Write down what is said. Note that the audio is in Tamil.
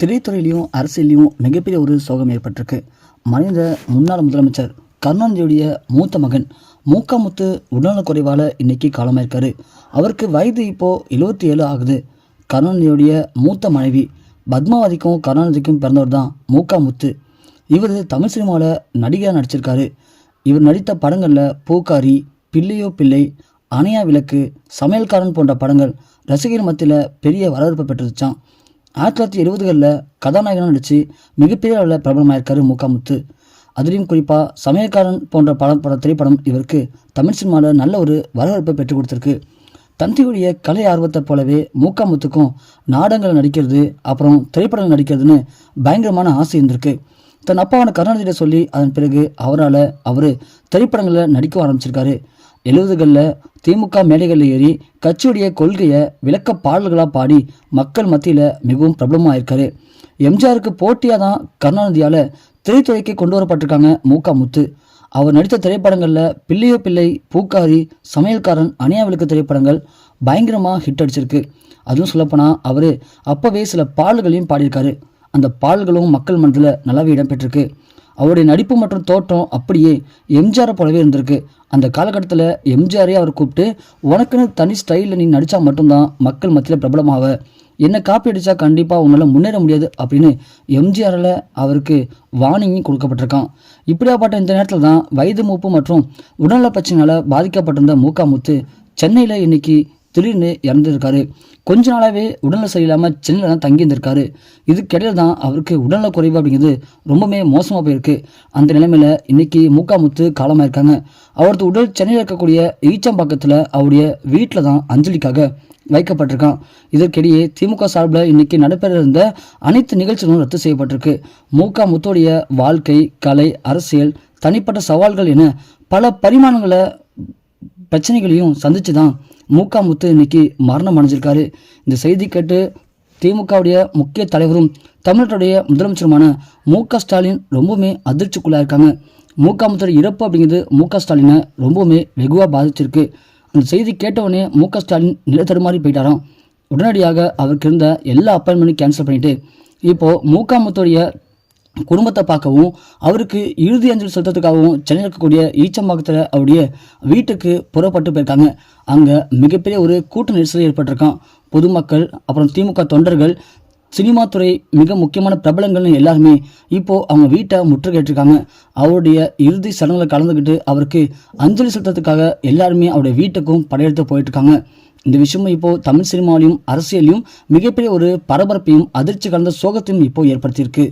திரைத்துறையிலையும் அரசியலையும் மிகப்பெரிய ஒரு சோகம் ஏற்பட்டிருக்கு. மறைந்த முன்னாள் முதலமைச்சர் கருணாநிதியுடைய மூத்த மகன் மூக்காமுத்து உடல்நலக்குறைவால் இன்னைக்கு காலமாயிருக்காரு. அவருக்கு வயது இப்போது எழுபத்தி ஏழு ஆகுது. கருணாநிதியுடைய மூத்த மனைவி பத்மாவதிக்கும் கருணாநிதிக்கும் பிறந்தவர் தான் மூக்காமுத்து. இவர் தமிழ் சினிமாவில் நடிகையாக நடிச்சிருக்காரு. இவர் நடித்த படங்களில் பூக்காரி பிள்ளையோ பிள்ளை அணையா விளக்கு சமையல்காரன் போன்ற படங்கள் ரசிகர் மத்தியில் பெரிய வரவேற்பு பெற்றுச்சான் ஆயிரத்தி தொள்ளாயிரத்தி எழுபதுகளில் கதாநாயகனாக நடித்து மிகப்பெரிய அளவில் பிரபலமாயிருக்காரு மூக்காமுத்து. அதுலேயும் குறிப்பாக சமயக்காரன் போன்ற பட பட திரைப்படம் இவருக்கு தமிழ் சினிமாவில் நல்ல ஒரு வரவேற்பை பெற்றுக் கொடுத்துருக்கு. தந்தையுடைய கலை ஆர்வத்தை போலவே மூக்காமுத்துக்கும் நாடகங்கள் நடிக்கிறது அப்புறம் திரைப்படங்கள் நடிக்கிறதுன்னு பயங்கரமான ஆசை இருந்திருக்கு. தன் அப்பாவான கருணாநிதியிட சொல்லி அதன் பிறகு அவரால் அவர் திரைப்படங்களில் நடிக்க ஆரம்பிச்சிருக்காரு. எழுபதுகளில் திமுக மேடைகளில் ஏறி கட்சியுடைய கொள்கையை விளக்க பாடல்களாக பாடி மக்கள் மத்தியில் மிகவும் பிரபலமாக இருக்காரு. எம்ஜிஆருக்கு போட்டியாக தான் கருணாநிதியால் திரைத்துறைக்கு கொண்டு வரப்பட்டிருக்காங்க மூக்கா முத்து. அவர் நடித்த திரைப்படங்களில் பிள்ளையோ பிள்ளை பூக்காரி சமையல்காரன் அணியா விளக்க திரைப்படங்கள் பயங்கரமாக ஹிட் அடிச்சிருக்கு. அதுவும் சொல்லப்போனால் அவர் அப்போவே சில பாடல்களையும் பாடியிருக்காரு. அந்த பாடல்களும் மக்கள் மனதில் நல்லாவே இடம்பெற்றிருக்கு அவருடைய நடிப்பு மற்றும் தோற்றம் அப்படியே எம்ஜிஆரை போலவே இருந்திருக்கு. அந்த காலகட்டத்தில் எம்ஜிஆரே அவர் கூப்பிட்டு உனக்குன்னு தனி ஸ்டைலில் நீ நடித்தா மட்டும்தான் மக்கள் மத்தியில் பிரபலமாவ. என்ன காப்பி அடித்தா கண்டிப்பாக உன்னால் முன்னேற முடியாது அப்படின்னு எம்ஜிஆரில் அவருக்கு வார்னிங்கும் கொடுக்கப்பட்டிருக்கான். இப்படியாப்பட்ட இந்த நேரத்தில் தான் வயது மூப்பு மற்றும் உடல்நல பிரச்சனையால் பாதிக்கப்பட்டிருந்த மூக்காமுத்து சென்னையில் இன்னைக்கு திடீர்னு இறந்துருக்காரு. கொஞ்ச நாளாகவே உடல்நல சரியில்லாமல் சென்னையில் தான் தங்கி இருந்திருக்காரு இதுக்கிடையில தான் அவருக்கு உடல்நல குறைவு அப்படிங்கிறது ரொம்பவே மோசமாக போயிருக்கு. அந்த நிலைமையில் இன்னைக்கு மூக்காமுத்து காலமாயிருக்காங்க. அவரது உடல் சென்னையில் இருக்கக்கூடிய ஈச்சம்பாக்கத்தில் அவருடைய வீட்டில் தான் அஞ்சலிக்காக வைக்கப்பட்டிருக்கான். இதற்கிடையே திமுக சார்பில் இன்னைக்கு நடைபெற இருந்த அனைத்து நிகழ்ச்சிகளும் ரத்து செய்யப்பட்டிருக்கு. மூகா முத்தோடைய வாழ்க்கை கலை அரசியல் தனிப்பட்ட சவால்கள் என பல பரிமாணங்களை பிரச்சனைகளையும் சந்தித்து தான் மூகா முத்து இன்னைக்கு மரணம் அடைஞ்சிருக்காரு. இந்த செய்தி கேட்டு திமுகவுடைய முக்கிய தலைவரும் தமிழ்நாட்டுடைய முதலமைச்சருமான மு க ஸ்டாலின் ரொம்பவுமே அதிர்ச்சிக்குள்ளாக இருக்காங்க. மூகா முத்தோட இறப்பு அப்படிங்கிறது மு க ஸ்டாலினை ரொம்பவுமே வெகுவாக பாதிச்சிருக்கு. அந்த செய்தி கேட்டவுடனே மு க ஸ்டாலின் நிலை தடுமாறி போயிட்டாராம். உடனடியாக அவருக்கு இருந்த எல்லா அப்பாயின்மெண்ட்டையும் கேன்சல் பண்ணிட்டு இப்போது மூக்காமுத்தோடைய குடும்பத்தை பார்க்கவும் அவருக்கு இறுதி அஞ்சலி செலுத்துறதுக்காகவும் சென்னையில் இருக்கக்கூடிய ஈச்சம்பாக்கத்தில் அவருடைய வீட்டுக்கு புறப்பட்டு போயிருக்காங்க. அங்கே மிகப்பெரிய ஒரு கூட்ட நெரிசல் ஏற்பட்டிருக்கான். பொதுமக்கள் அப்புறம் திமுக தொண்டர்கள் சினிமா துறை மிக முக்கியமான பிரபலங்கள்னு எல்லாருமே இப்போது அவங்க வீட்டை முற்றுகையிட்டிருக்காங்க. அவருடைய இறுதி சடங்குல கலந்துக்கிட்டு அவருக்கு அஞ்சலி செலுத்துறதுக்காக எல்லாருமே அவருடைய வீட்டுக்கும் படையெடுத்து போயிட்டுருக்காங்க. இந்த விஷயமும் இப்போ தமிழ் சினிமாவிலையும் அரசியலையும் மிகப்பெரிய ஒரு பரபரப்பையும் அதிர்ச்சி கலந்த சோகத்தையும் இப்போ ஏற்படுத்தியிருக்கு.